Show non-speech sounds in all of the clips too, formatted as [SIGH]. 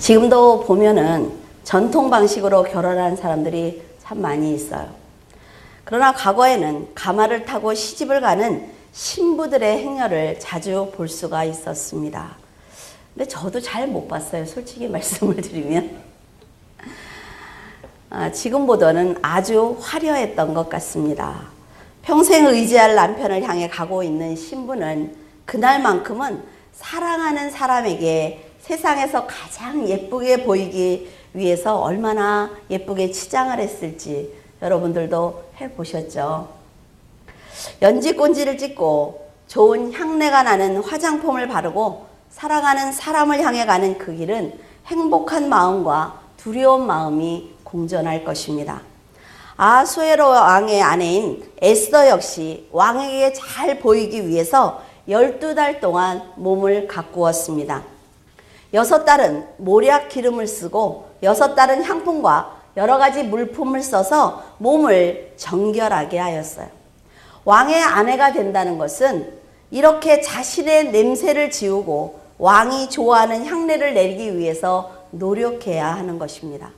지금도 보면은 전통 방식으로 결혼한 사람들이 참 많이 있어요. 그러나 과거에는 가마를 타고 시집을 가는 신부들의 행렬을 자주 볼 수가 있었습니다. 근데 저도 잘 못 봤어요. 솔직히 [LAUGHS] 말씀을 드리면. 아, 지금보다는 아주 화려했던 것 같습니다. 평생 의지할 남편을 향해 가고 있는 신부는 그날만큼은 사랑하는 사람에게 세상에서 가장 예쁘게 보이기 위해서 얼마나 예쁘게 치장을 했을지 여러분들도 해보셨죠? 연지꼰지를 찍고 좋은 향내가 나는 화장품을 바르고 사랑하는 사람을 향해 가는 그 길은 행복한 마음과 두려운 마음이 공존할 것입니다. 아수에로 왕의 아내인 에스더 역시 왕에게 잘 보이기 위해서 12달 동안 몸을 가꾸었습니다. 여섯 달은 모략 기름을 쓰고 여섯 달은 향품과 여러 가지 물품을 써서 몸을 정결하게 하였어요. 왕의 아내가 된다는 것은 이렇게 자신의 냄새를 지우고 왕이 좋아하는 향내를 내기 위해서 노력해야 하는 것입니다.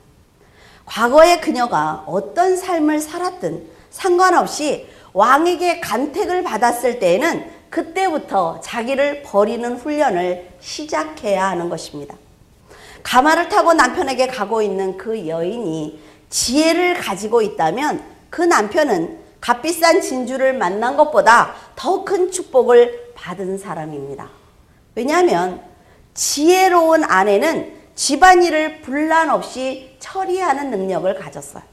과거의 그녀가 어떤 삶을 살았든 상관없이 왕에게 간택을 받았을 때에는 그때부터 자기를 버리는 훈련을 시작해야 하는 것입니다. 가마를 타고 남편에게 가고 있는 그 여인이 지혜를 가지고 있다면 그 남편은 값비싼 진주를 만난 것보다 더 큰 축복을 받은 사람입니다. 왜냐하면 지혜로운 아내는 집안일을 분란 없이 처리하는 능력을 가졌어요.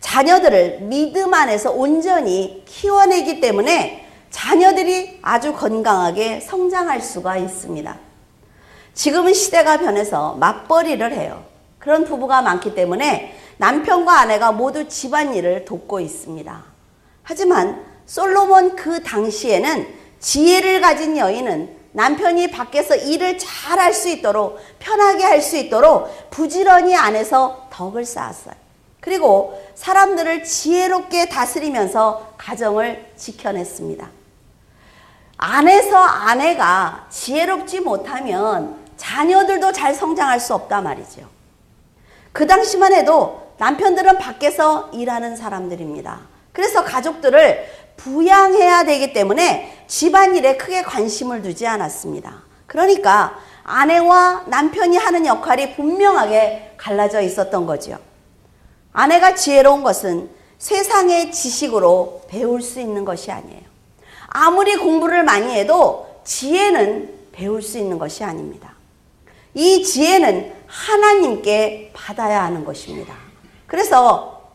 자녀들을 믿음 안에서 온전히 키워내기 때문에 자녀들이 아주 건강하게 성장할 수가 있습니다. 지금은 시대가 변해서 맞벌이를 해요. 그런 부부가 많기 때문에 남편과 아내가 모두 집안일을 돕고 있습니다. 하지만 솔로몬 그 당시에는 지혜를 가진 여인은 남편이 밖에서 일을 잘 할 수 있도록 편하게 할 수 있도록 부지런히 안에서 덕을 쌓았어요. 그리고 사람들을 지혜롭게 다스리면서 가정을 지켜냈습니다. 안에서 아내가 지혜롭지 못하면 자녀들도 잘 성장할 수 없다 말이죠. 그 당시만 해도 남편들은 밖에서 일하는 사람들입니다. 그래서 가족들을 부양해야 되기 때문에 집안일에 크게 관심을 두지 않았습니다. 그러니까 아내와 남편이 하는 역할이 분명하게 갈라져 있었던 거죠. 아내가 지혜로운 것은 세상의 지식으로 배울 수 있는 것이 아니에요. 아무리 공부를 많이 해도 지혜는 배울 수 있는 것이 아닙니다. 이 지혜는 하나님께 받아야 하는 것입니다. 그래서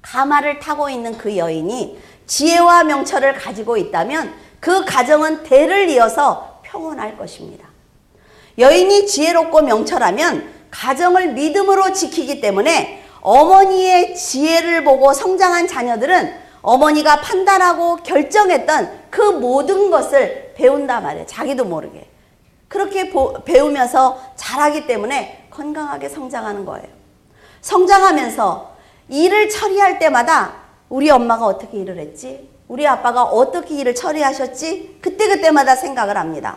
가마를 타고 있는 그 여인이 지혜와 명철을 가지고 있다면 그 가정은 대를 이어서 평온할 것입니다. 여인이 지혜롭고 명철하면 가정을 믿음으로 지키기 때문에 어머니의 지혜를 보고 성장한 자녀들은 어머니가 판단하고 결정했던 그 모든 것을 배운단 말이에요. 자기도 모르게. 그렇게 배우면서 잘하기 때문에 건강하게 성장하는 거예요. 성장하면서 일을 처리할 때마다 우리 엄마가 어떻게 일을 했지? 우리 아빠가 어떻게 일을 처리하셨지? 그때그때마다 생각을 합니다.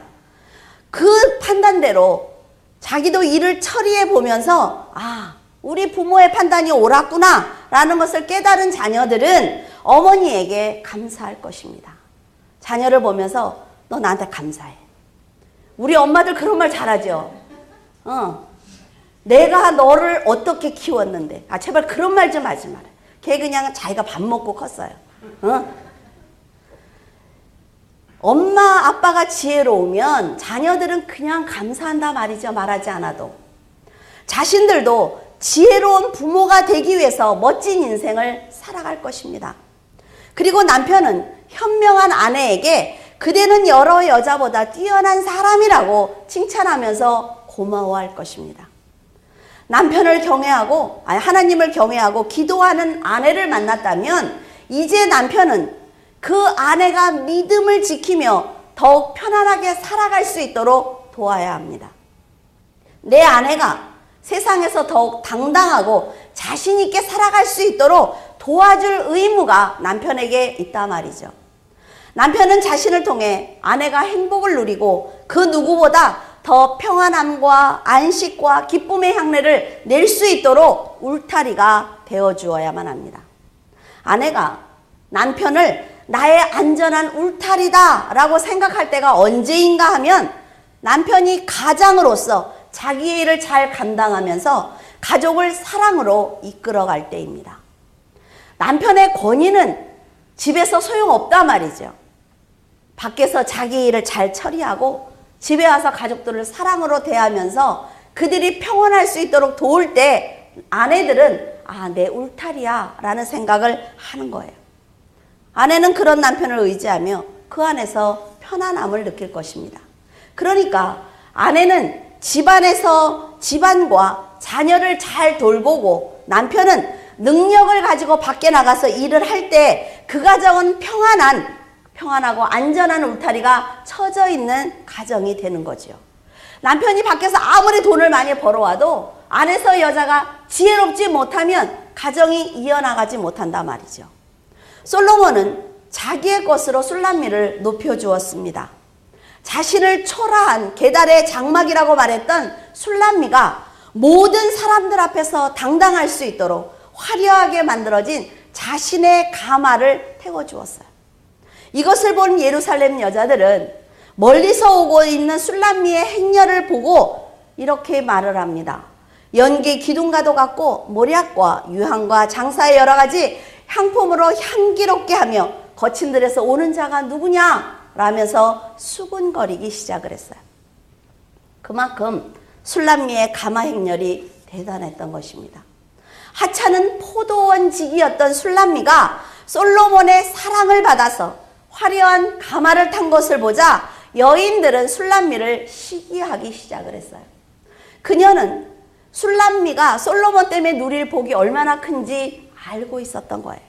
그 판단대로 자기도 일을 처리해 보면서, 아, 우리 부모의 판단이 옳았구나, 라는 것을 깨달은 자녀들은 어머니에게 감사할 것입니다. 자녀를 보면서, 너 나한테 감사해. 우리 엄마들 그런 말 잘하죠? 어. 내가 너를 어떻게 키웠는데. 아, 제발 그런 말 좀 하지 마라. 걔 그냥 자기가 밥 먹고 컸어요. 어? 엄마, 아빠가 지혜로우면 자녀들은 그냥 감사한다 말이죠. 말하지 않아도. 자신들도 지혜로운 부모가 되기 위해서 멋진 인생을 살아갈 것입니다. 그리고 남편은 현명한 아내에게 그대는 여러 여자보다 뛰어난 사람이라고 칭찬하면서 고마워할 것입니다. 남편을 경외하고, 아니, 하나님을 경외하고 기도하는 아내를 만났다면, 이제 남편은 그 아내가 믿음을 지키며 더욱 편안하게 살아갈 수 있도록 도와야 합니다. 내 아내가 세상에서 더욱 당당하고 자신 있게 살아갈 수 있도록 도와줄 의무가 남편에게 있다 말이죠. 남편은 자신을 통해 아내가 행복을 누리고 그 누구보다 더 평안함과 안식과 기쁨의 향내를 낼 수 있도록 울타리가 되어 주어야만 합니다. 아내가 남편을 나의 안전한 울타리다 라고 생각할 때가 언제인가 하면 남편이 가장으로서 자기의 일을 잘 감당하면서 가족을 사랑으로 이끌어갈 때입니다. 남편의 권위는 집에서 소용없다 말이죠. 밖에서 자기 일을 잘 처리하고 집에 와서 가족들을 사랑으로 대하면서 그들이 평온할 수 있도록 도울 때 아내들은 아, 내 울타리야 라는 생각을 하는 거예요. 아내는 그런 남편을 의지하며 그 안에서 편안함을 느낄 것입니다. 그러니까 아내는 집안에서 집안과 자녀를 잘 돌보고 남편은 능력을 가지고 밖에 나가서 일을 할 때 그 가 정은 평안한 평안하고 안전한 울타리가 쳐져 있는 가정이 되는 거죠. 남편이 밖에서 아무리 돈을 많이 벌어와도 안에서 여자가 지혜롭지 못하면 가정이 이어나가지 못한다 말이죠. 솔로몬은 자기의 것으로 술람미를 높여주었습니다. 자신을 초라한 계달의 장막이라고 말했던 술람미가 모든 사람들 앞에서 당당할 수 있도록 화려하게 만들어진 자신의 가마를 태워주었어요. 이것을 본 예루살렘 여자들은 멀리서 오고 있는 술람미의 행렬을 보고 이렇게 말을 합니다. 연기 기둥과도 같고 모략과 유향과 장사의 여러 가지 향품으로 향기롭게 하며 거친 들에서 오는 자가 누구냐? 라면서 수군거리기 시작을 했어요. 그만큼 술람미의 가마 행렬이 대단했던 것입니다. 하찮은 포도원직이었던 술람미가 솔로몬의 사랑을 받아서 화려한 가마를 탄 것을 보자 여인들은 술람미를 시기하기 시작을 했어요. 그녀는 술람미가 솔로몬 때문에 누릴 복이 얼마나 큰지 알고 있었던 거예요.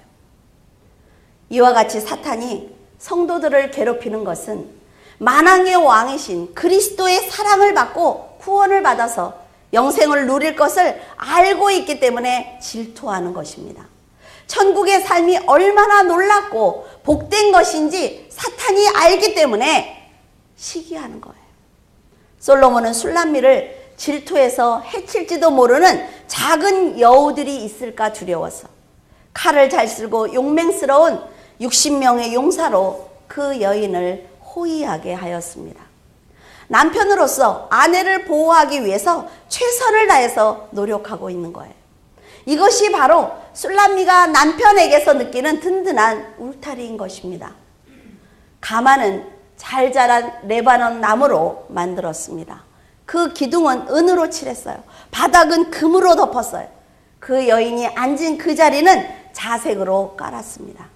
이와 같이 사탄이 성도들을 괴롭히는 것은 만왕의 왕이신 그리스도의 사랑을 받고 구원을 받아서 영생을 누릴 것을 알고 있기 때문에 질투하는 것입니다. 천국의 삶이 얼마나 놀랍고 복된 것인지 사탄이 알기 때문에 시기하는 거예요. 솔로몬은 술람미를 질투해서 해칠지도 모르는 작은 여우들이 있을까 두려워서 칼을 잘 쓰고 용맹스러운 60명의 용사로 그 여인을 호위하게 하였습니다. 남편으로서 아내를 보호하기 위해서 최선을 다해서 노력하고 있는 거예요. 이것이 바로 술람미가 남편에게서 느끼는 든든한 울타리인 것입니다. 가마는 잘 자란 레바논 나무로 만들었습니다. 그 기둥은 은으로 칠했어요. 바닥은 금으로 덮었어요. 그 여인이 앉은 그 자리는 자색으로 깔았습니다.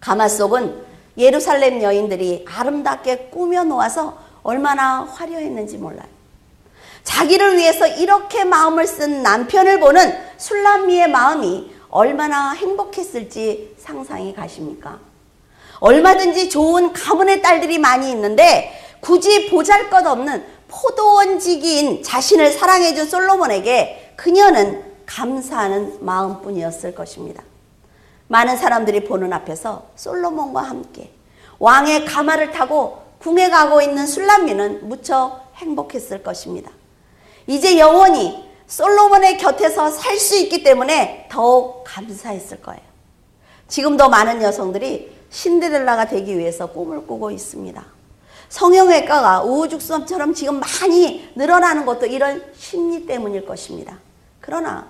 가마 속은 예루살렘 여인들이 아름답게 꾸며 놓아서 얼마나 화려했는지 몰라요. 자기를 위해서 이렇게 마음을 쓴 남편을 보는 술람미의 마음이 얼마나 행복했을지 상상이 가십니까? 얼마든지 좋은 가문의 딸들이 많이 있는데 굳이 보잘 것 없는 포도원지기인 자신을 사랑해준 솔로몬에게 그녀는 감사하는 마음뿐이었을 것입니다. 많은 사람들이 보는 앞에서 솔로몬과 함께 왕의 가마를 타고 궁에 가고 있는 술람미는 무척 행복했을 것입니다. 이제 영원히 솔로몬의 곁에서 살 수 있기 때문에 더욱 감사했을 거예요. 지금도 많은 여성들이 신데렐라가 되기 위해서 꿈을 꾸고 있습니다. 성형외과가 우후죽순처럼 지금 많이 늘어나는 것도 이런 심리 때문일 것입니다. 그러나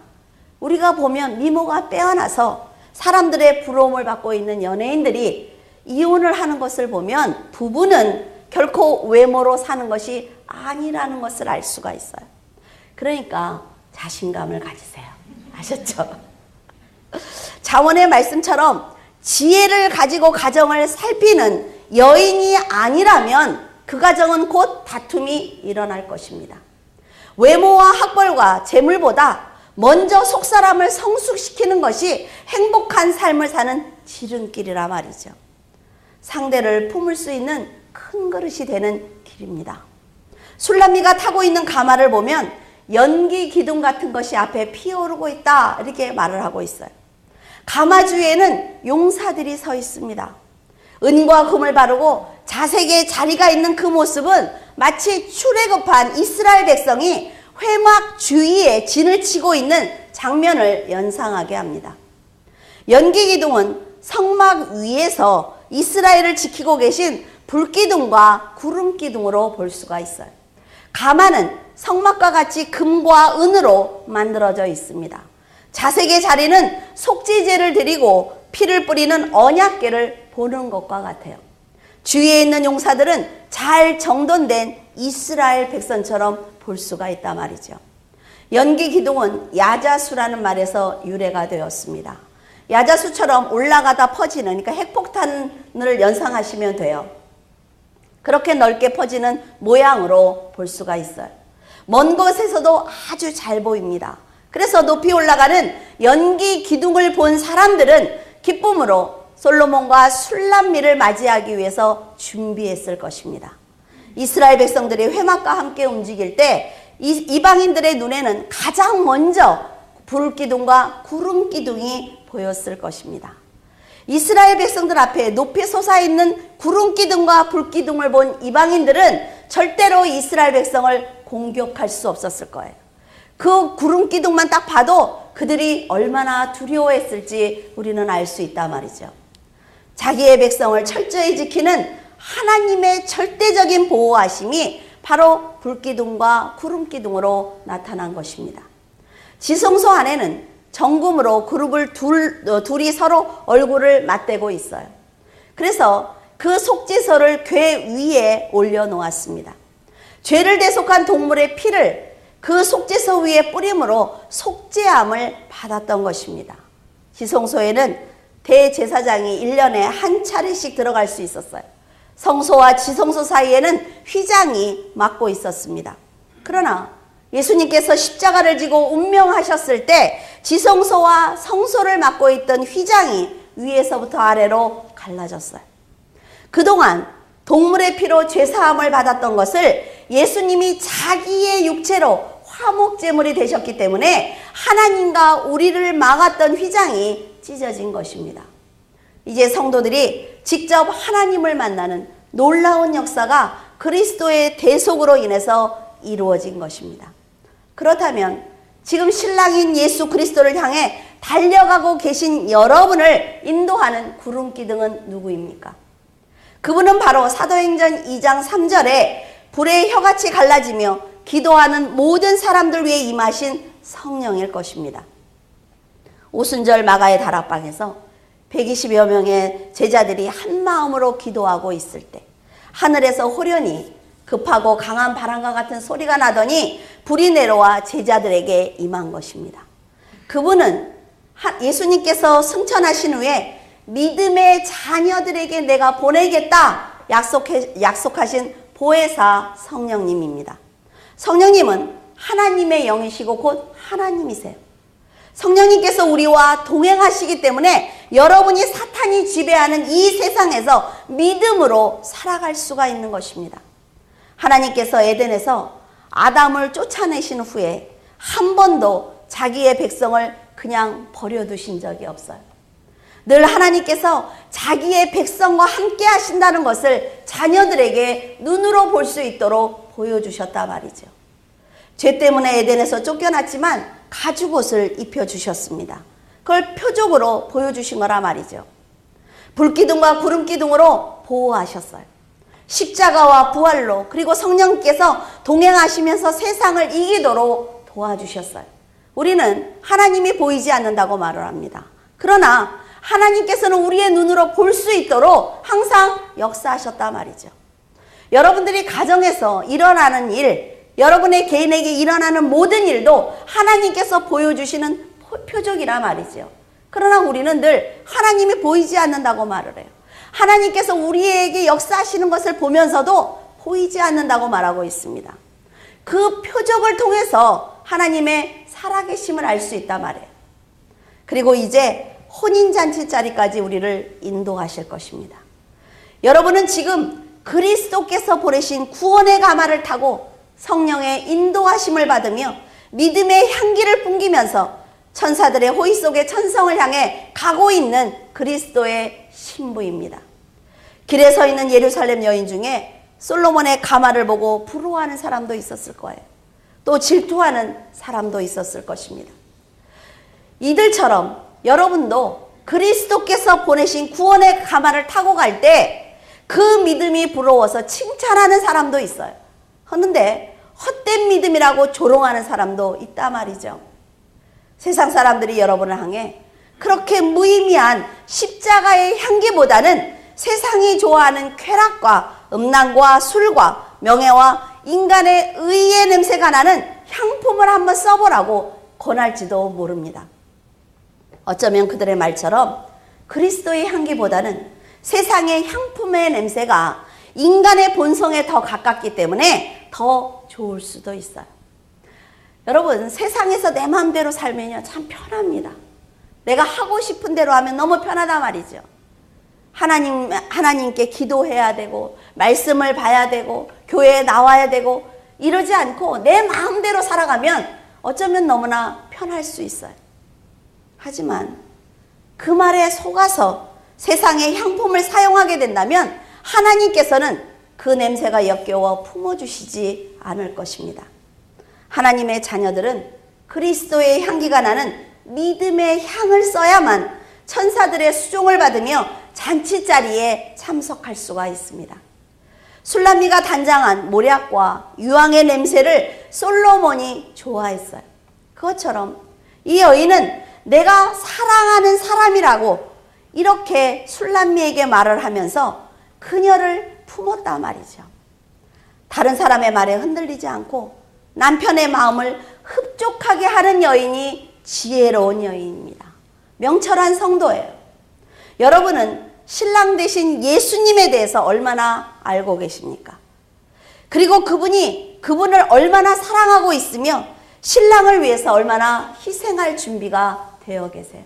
우리가 보면 미모가 빼어나서 사람들의 부러움을 받고 있는 연예인들이 이혼을 하는 것을 보면 부부는 결코 외모로 사는 것이 아니라는 것을 알 수가 있어요. 그러니까 자신감을 가지세요. 아셨죠? [LAUGHS] 자원의 말씀처럼 지혜를 가지고 가정을 살피는 여인이 아니라면 그 가정은 곧 다툼이 일어날 것입니다. 외모와 학벌과 재물보다 먼저 속사람을 성숙시키는 것이 행복한 삶을 사는 지름길이라 말이죠. 상대를 품을 수 있는 큰 그릇이 되는 길입니다. 술람미가 타고 있는 가마를 보면 연기 기둥 같은 것이 앞에 피어오르고 있다 이렇게 말을 하고 있어요. 가마 주에는 용사들이 서 있습니다. 은과 금을 바르고 자색의 자리가 있는 그 모습은 마치 출애굽한 이스라엘 백성이 회막 주위에 진을 치고 있는 장면을 연상하게 합니다. 연기 기둥은 성막 위에서 이스라엘을 지키고 계신 불기둥과 구름 기둥으로 볼 수가 있어요. 가마는 성막과 같이 금과 은으로 만들어져 있습니다. 자색의 자리는 속죄제를 드리고 피를 뿌리는 언약계를 보는 것과 같아요. 주위에 있는 용사들은 잘 정돈된 이스라엘 백성처럼 볼 수가 있단 말이죠. 연기 기둥은 야자수라는 말에서 유래가 되었습니다. 야자수처럼 올라가다 퍼지는 그러니까 핵폭탄을 연상하시면 돼요. 그렇게 넓게 퍼지는 모양으로 볼 수가 있어요. 먼 곳에서도 아주 잘 보입니다. 그래서 높이 올라가는 연기 기둥을 본 사람들은 기쁨으로 솔로몬과 술람미를 맞이하기 위해서 준비했을 것입니다. 이스라엘 백성들이 회막과 함께 움직일 때 이방인들의 눈에는 가장 먼저 불기둥과 구름기둥이 보였을 것입니다. 이스라엘 백성들 앞에 높이 솟아 있는 구름 기둥과 불 기둥을 본 이방인들은 절대로 이스라엘 백성을 공격할 수 없었을 거예요. 그 구름 기둥만 딱 봐도 그들이 얼마나 두려워했을지 우리는 알 수 있단 말이죠. 자기의 백성을 철저히 지키는 하나님의 절대적인 보호하심이 바로 불기둥과 구름기둥으로 나타난 것입니다. 지성소 안에는 정금으로 그룹을 둘, 어, 둘이 서로 얼굴을 맞대고 있어요. 그래서 그 속죄서를 궤 위에 올려놓았습니다. 죄를 대속한 동물의 피를 그 속죄서 위에 뿌림으로 속죄함을 받았던 것입니다. 지성소에는 대제사장이 1년에 한 차례씩 들어갈 수 있었어요. 성소와 지성소 사이에는 휘장이 막고 있었습니다. 그러나 예수님께서 십자가를 지고 운명하셨을 때 지성소와 성소를 막고 있던 휘장이 위에서부터 아래로 갈라졌어요. 그동안 동물의 피로 죄사함을 받았던 것을 예수님이 자기의 육체로 화목제물이 되셨기 때문에 하나님과 우리를 막았던 휘장이 찢어진 것입니다. 이제 성도들이 직접 하나님을 만나는 놀라운 역사가 그리스도의 대속으로 인해서 이루어진 것입니다. 그렇다면 지금 신랑인 예수 그리스도를 향해 달려가고 계신 여러분을 인도하는 구름 기둥은 누구입니까? 그분은 바로 사도행전 2장 3절에 불의 혀같이 갈라지며 기도하는 모든 사람들 위해 임하신 성령일 것입니다. 오순절 마가의 다락방에서 120여 명의 제자들이 한 마음으로 기도하고 있을 때 하늘에서 호련히 급하고 강한 바람과 같은 소리가 나더니 불이 내려와 제자들에게 임한 것입니다. 그분은 예수님께서 승천하신 후에 믿음의 자녀들에게 내가 보내겠다 약속해, 약속하신 보혜사 성령님입니다. 성령님은 하나님의 영이시고 곧 하나님이세요. 성령님께서 우리와 동행하시기 때문에 여러분이 사탄이 지배하는 이 세상에서 믿음으로 살아갈 수가 있는 것입니다. 하나님께서 에덴에서 아담을 쫓아내신 후에 한 번도 자기의 백성을 그냥 버려두신 적이 없어요. 늘 하나님께서 자기의 백성과 함께 하신다는 것을 자녀들에게 눈으로 볼 수 있도록 보여주셨다 말이죠. 죄 때문에 에덴에서 쫓겨났지만 가죽 옷을 입혀주셨습니다. 그걸 표적으로 보여주신 거라 말이죠. 불기둥과 구름기둥으로 보호하셨어요. 십자가와 부활로 그리고 성령께서 동행하시면서 세상을 이기도록 도와주셨어요. 우리는 하나님이 보이지 않는다고 말을 합니다. 그러나 하나님께서는 우리의 눈으로 볼 수 있도록 항상 역사하셨단 말이죠. 여러분들이 가정에서 일어나는 일, 여러분의 개인에게 일어나는 모든 일도 하나님께서 보여주시는 표적이라 말이죠. 그러나 우리는 늘 하나님이 보이지 않는다고 말을 해요. 하나님께서 우리에게 역사하시는 것을 보면서도 보이지 않는다고 말하고 있습니다. 그 표적을 통해서 하나님의 살아계심을 알 수 있단 말이에요. 그리고 이제 혼인잔치 자리까지 우리를 인도하실 것입니다. 여러분은 지금 그리스도께서 보내신 구원의 가마를 타고 성령의 인도하심을 받으며 믿음의 향기를 풍기면서 천사들의 호의 속에 천성을 향해 가고 있는 그리스도의 신부입니다. 길에 서 있는 예루살렘 여인 중에 솔로몬의 가마를 보고 부러워하는 사람도 있었을 거예요. 또 질투하는 사람도 있었을 것입니다. 이들처럼 여러분도 그리스도께서 보내신 구원의 가마를 타고 갈 때 그 믿음이 부러워서 칭찬하는 사람도 있어요. 그런데 헛된 믿음이라고 조롱하는 사람도 있다 말이죠. 세상 사람들이 여러분을 향해 그렇게 무의미한 십자가의 향기보다는 세상이 좋아하는 쾌락과 음란과 술과 명예와 인간의 의의 냄새가 나는 향품을 한번 써보라고 권할지도 모릅니다. 어쩌면 그들의 말처럼 그리스도의 향기보다는 세상의 향품의 냄새가 인간의 본성에 더 가깝기 때문에 더 좋을 수도 있어요. 여러분, 세상에서 내 마음대로 살면요, 참 편합니다. 내가 하고 싶은 대로 하면 너무 편하다 말이죠. 하나님, 하나님께 기도해야 되고, 말씀을 봐야 되고, 교회에 나와야 되고, 이러지 않고 내 마음대로 살아가면 어쩌면 너무나 편할 수 있어요. 하지만 그 말에 속아서 세상의 향품을 사용하게 된다면 하나님께서는 그 냄새가 역겨워 품어주시지 않을 것입니다. 하나님의 자녀들은 그리스도의 향기가 나는 믿음의 향을 써야만 천사들의 수종을 받으며 잔치 자리에 참석할 수가 있습니다. 술람미가 단장한 모략과 유황의 냄새를 솔로몬이 좋아했어요. 그것처럼 이 여인은 내가 사랑하는 사람이라고 이렇게 술람미에게 말을 하면서 그녀를 품었단 말이죠. 다른 사람의 말에 흔들리지 않고 남편의 마음을 흡족하게 하는 여인이 지혜로운 여인입니다. 명철한 성도예요. 여러분은 신랑 되신 예수님에 대해서 얼마나 알고 계십니까? 그리고 그분이 그분을 얼마나 사랑하고 있으며 신랑을 위해서 얼마나 희생할 준비가 되어 계세요.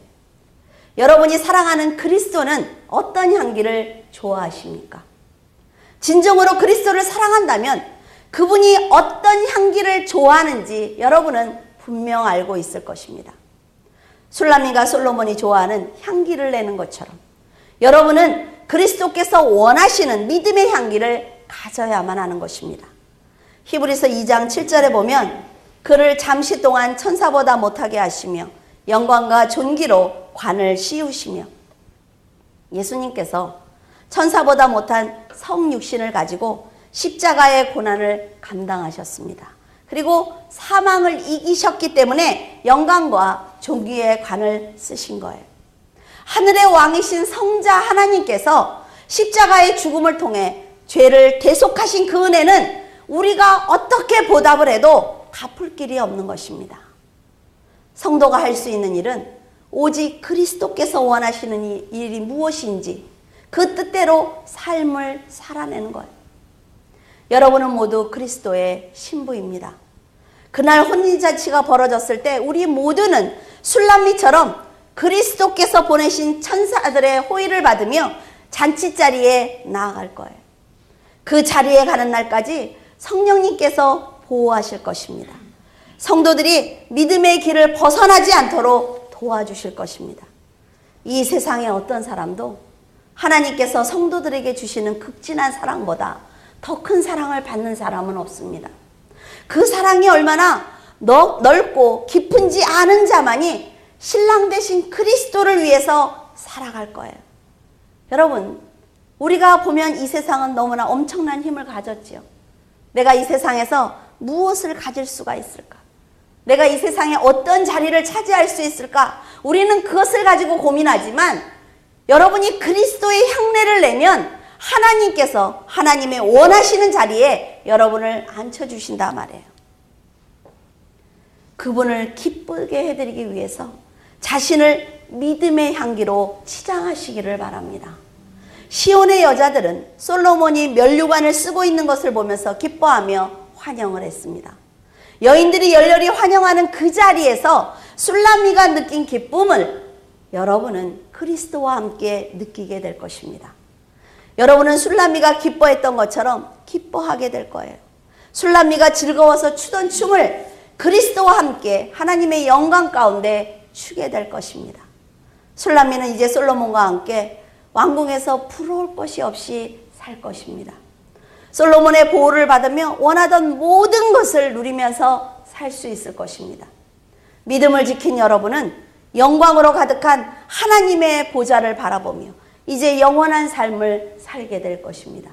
여러분이 사랑하는 그리스도는 어떤 향기를 좋아하십니까? 진정으로 그리스도를 사랑한다면 그분이 어떤 향기를 좋아하는지 여러분은 분명 알고 있을 것입니다. 술라미가 솔로몬이 좋아하는 향기를 내는 것처럼 여러분은 그리스도께서 원하시는 믿음의 향기를 가져야만 하는 것입니다. 히브리서 2장 7절에 보면 그를 잠시 동안 천사보다 못하게 하시며 영광과 존귀로 관을 씌우시며 예수님께서 천사보다 못한 성육신을 가지고 십자가의 고난을 감당하셨습니다. 그리고 사망을 이기셨기 때문에 영광과 존귀의 관을 쓰신 거예요. 하늘의 왕이신 성자 하나님께서 십자가의 죽음을 통해 죄를 대속하신 그 은혜는 우리가 어떻게 보답을 해도 갚을 길이 없는 것입니다. 성도가 할 수 있는 일은 오직 그리스도께서 원하시는 일이 무엇인지 그 뜻대로 삶을 살아내는 거예요. 여러분은 모두 그리스도의 신부입니다. 그날 혼인잔치가 벌어졌을 때 우리 모두는 술람미처럼 그리스도께서 보내신 천사들의 호의를 받으며 잔치 자리에 나아갈 거예요. 그 자리에 가는 날까지 성령님께서 보호하실 것입니다. 성도들이 믿음의 길을 벗어나지 않도록 도와주실 것입니다. 이 세상의 어떤 사람도 하나님께서 성도들에게 주시는 극진한 사랑보다 더 큰 사랑을 받는 사람은 없습니다. 그 사랑이 얼마나 넓고 깊은지 아는 자만이 신랑 대신 그리스도를 위해서 살아갈 거예요. 여러분, 우리가 보면 이 세상은 너무나 엄청난 힘을 가졌지요. 내가 이 세상에서 무엇을 가질 수가 있을까? 내가 이 세상에 어떤 자리를 차지할 수 있을까? 우리는 그것을 가지고 고민하지만 여러분이 그리스도의 향내를 내면 하나님께서 하나님의 원하시는 자리에 여러분을 앉혀주신다 말이에요. 그분을 기쁘게 해드리기 위해서 자신을 믿음의 향기로 치장하시기를 바랍니다. 시온의 여자들은 솔로몬이 면류관을 쓰고 있는 것을 보면서 기뻐하며 환영을 했습니다. 여인들이 열렬히 환영하는 그 자리에서 술라미가 느낀 기쁨을 여러분은 그리스도와 함께 느끼게 될 것입니다. 여러분은 술라미가 기뻐했던 것처럼 기뻐하게 될 거예요. 술라미가 즐거워서 추던 춤을 그리스도와 함께 하나님의 영광 가운데 추게 될 것입니다. 술라미는 이제 솔로몬과 함께 왕궁에서 부러울 것이 없이 살 것입니다. 솔로몬의 보호를 받으며 원하던 모든 것을 누리면서 살 수 있을 것입니다. 믿음을 지킨 여러분은 영광으로 가득한 하나님의 보좌를 바라보며 이제 영원한 삶을 살게 될 것입니다.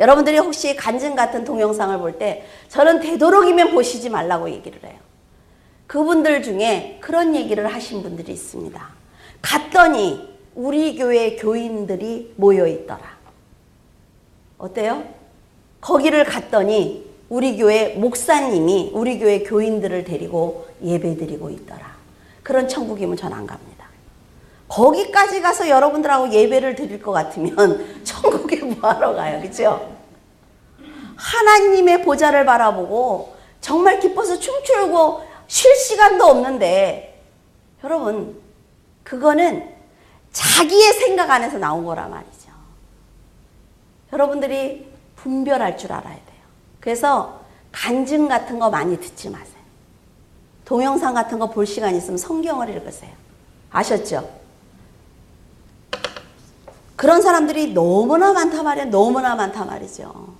여러분들이 혹시 간증 같은 동영상을 볼 때 저는 되도록이면 보시지 말라고 얘기를 해요. 그분들 중에 그런 얘기를 하신 분들이 있습니다. 갔더니 우리 교회 교인들이 모여 있더라. 어때요? 거기를 갔더니 우리 교회 목사님이 우리 교회 교인들을 데리고 예배 드리고 있더라. 그런 천국이면 전 안 갑니다. 거기까지 가서 여러분들하고 예배를 드릴 것 같으면 [LAUGHS] 천국에 뭐하러 가요? 그죠? 하나님의 보좌를 바라보고 정말 기뻐서 춤추고 쉴 시간도 없는데 여러분 그거는 자기의 생각 안에서 나온 거란 말이죠. 여러분들이 분별할 줄 알아야 돼요. 그래서 간증 같은 거 많이 듣지 마세요. 동영상 같은 거 볼 시간 있으면 성경을 읽으세요. 아셨죠? 그런 사람들이 너무나 많단 말이에요. 너무나 많단 말이죠.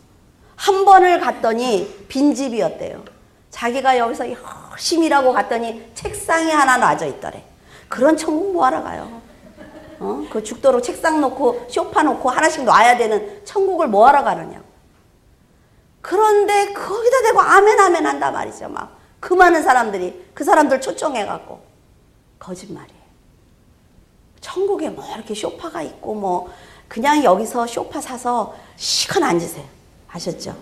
한 번을 갔더니 빈집이었대요. 자기가 여기서 열심히 일하고 갔더니 책상에 하나 놔져 있더래. 그런 천국 뭐하러 가요? 어? 그 죽도록 책상 놓고 쇼파 놓고 하나씩 놔야 되는 천국을 뭐하러 가느냐고. 그런데 거기다 대고 아멘 아멘 한단 말이죠. 막 그 많은 사람들이 그 사람들 초청해 갖고 거짓말이에요. 천국에 뭐 이렇게 쇼파가 있고 뭐 그냥 여기서 쇼파 사서 시간 앉으세요. 아셨죠?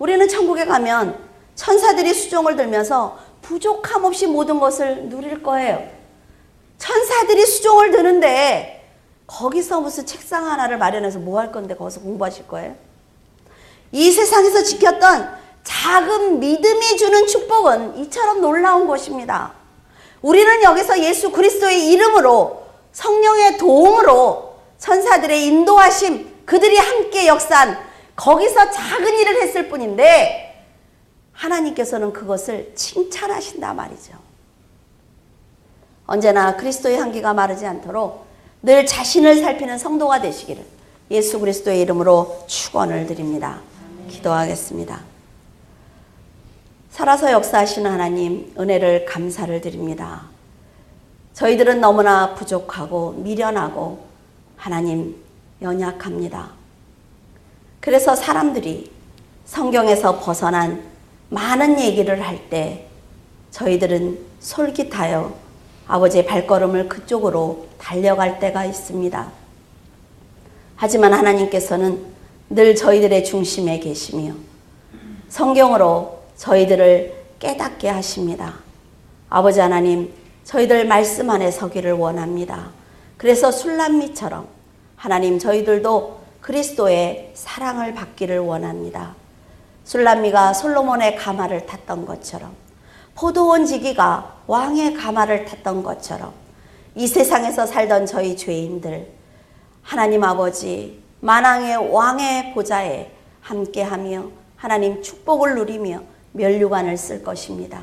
우리는 천국에 가면 천사들이 수종을 들면서 부족함 없이 모든 것을 누릴 거예요. 천사들이 수종을 드는데 거기서 무슨 책상 하나를 마련해서 뭐 할 건데 거기서 공부하실 거예요? 이 세상에서 지켰던 작은 믿음이 주는 축복은 이처럼 놀라운 것입니다. 우리는 여기서 예수 그리스도의 이름으로 성령의 도움으로 천사들의 인도하심 그들이 함께 역사한 거기서 작은 일을 했을 뿐인데 하나님께서는 그것을 칭찬하신다 말이죠. 언제나 그리스도의 향기가 마르지 않도록 늘 자신을 살피는 성도가 되시기를 예수 그리스도의 이름으로 축원을 드립니다. 기도하겠습니다. 살아서 역사하시는 하나님 은혜를 감사를 드립니다. 저희들은 너무나 부족하고 미련하고 하나님 연약합니다. 그래서 사람들이 성경에서 벗어난 많은 얘기를 할 때 저희들은 솔깃하여 아버지의 발걸음을 그쪽으로 달려갈 때가 있습니다. 하지만 하나님께서는 늘 저희들의 중심에 계시며 성경으로 저희들을 깨닫게 하십니다. 아버지 하나님, 저희들 말씀 안에 서기를 원합니다. 그래서 술람미처럼 하나님 저희들도 그리스도의 사랑을 받기를 원합니다. 술람미가 솔로몬의 가마를 탔던 것처럼 포도원 지기가 왕의 가마를 탔던 것처럼 이 세상에서 살던 저희 죄인들 하나님 아버지 만왕의 왕의 보좌에 함께하며 하나님 축복을 누리며 멸류관을 쓸 것입니다.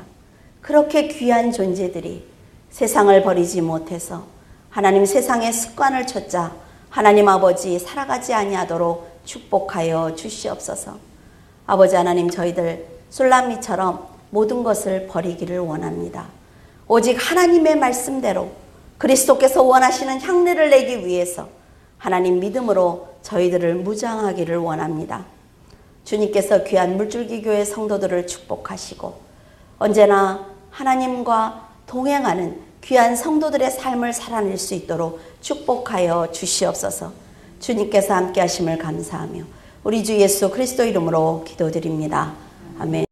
그렇게 귀한 존재들이 세상을 버리지 못해서 하나님 세상의 습관을 쫓자 하나님 아버지 살아가지 아니하도록 축복하여 주시옵소서. 아버지 하나님 저희들 술람미처럼 모든 것을 버리기를 원합니다. 오직 하나님의 말씀대로 그리스도께서 원하시는 향례를 내기 위해서 하나님 믿음으로 저희들을 무장하기를 원합니다. 주님께서 귀한 물줄기 교회 성도들을 축복하시고 언제나 하나님과 동행하는 귀한 성도들의 삶을 살아낼 수 있도록 축복하여 주시옵소서. 주님께서 함께 하심을 감사하며 우리 주 예수 그리스도 이름으로 기도드립니다. 아멘.